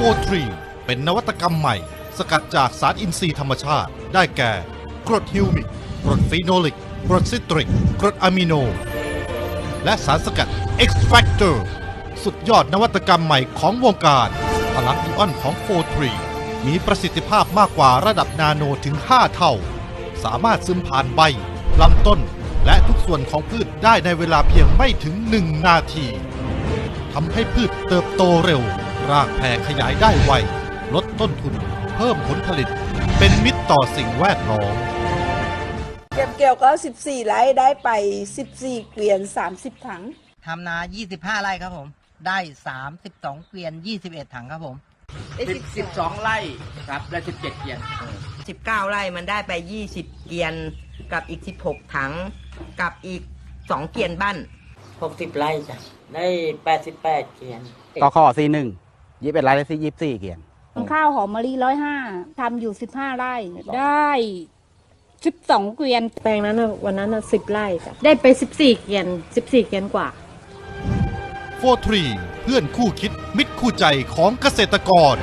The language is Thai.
โฟทรีเป็นนวัตกรรมใหม่ สกัดจากสารอินทรีย์ธรรมชาติ ได้แก่ กรดฮิวมิก กรดฟีโนลิก กรดซิตริก กรดอะมิโน และสารสกัด X Factor สุดยอดนวัตกรรมใหม่ของวงการพลังอิออนของโฟทรีมีประสิทธิภาพมากกว่าระดับนาโนถึง 5 เท่า สามารถซึมผ่านใบลำต้น และทุกส่วนของพืชได้ในเวลาเพียงไม่ถึง 1 นาทีทำให้พืชเติบโตเร็ว รากแผ่ขยายได้ไว ลดต้นทุน เพิ่มผลผลิต เป็นมิตรต่อสิ่งแวดล้อม เก็บเกี่ยวก็ 14ไร่ได้ไป 14 เกวียน 30 ถัง ทำนา 25 ไร่ครับผม ได้ 32 เกวียน 21 ถังครับผม สิบสิบสองไร่ครับและสิบเจ็ดเกียน19 ไร่มันได้ไป 20 เกียนกับอีก 16 ถัง กับอีก 2 เกียนบ้าน 60 ไร่จ้ะ ได้ 88 เกียนก็ข้อซีหนึ่ง ยี่เป็นรายได้ที่ยี่สี่เกียน ข้าวหอมมะลิร้อยห้าทำอยู่สิบห้าไร่ได้สิบสองเกวียน แปลงนั้นน่ะวันนั้นสิบไร่จ้ะได้ไปสิบสี่เกียนสิบสี่เกียนกว่า โฟทรีเพื่อนคู่คิดมิตรคู่ใจของเกษตรกร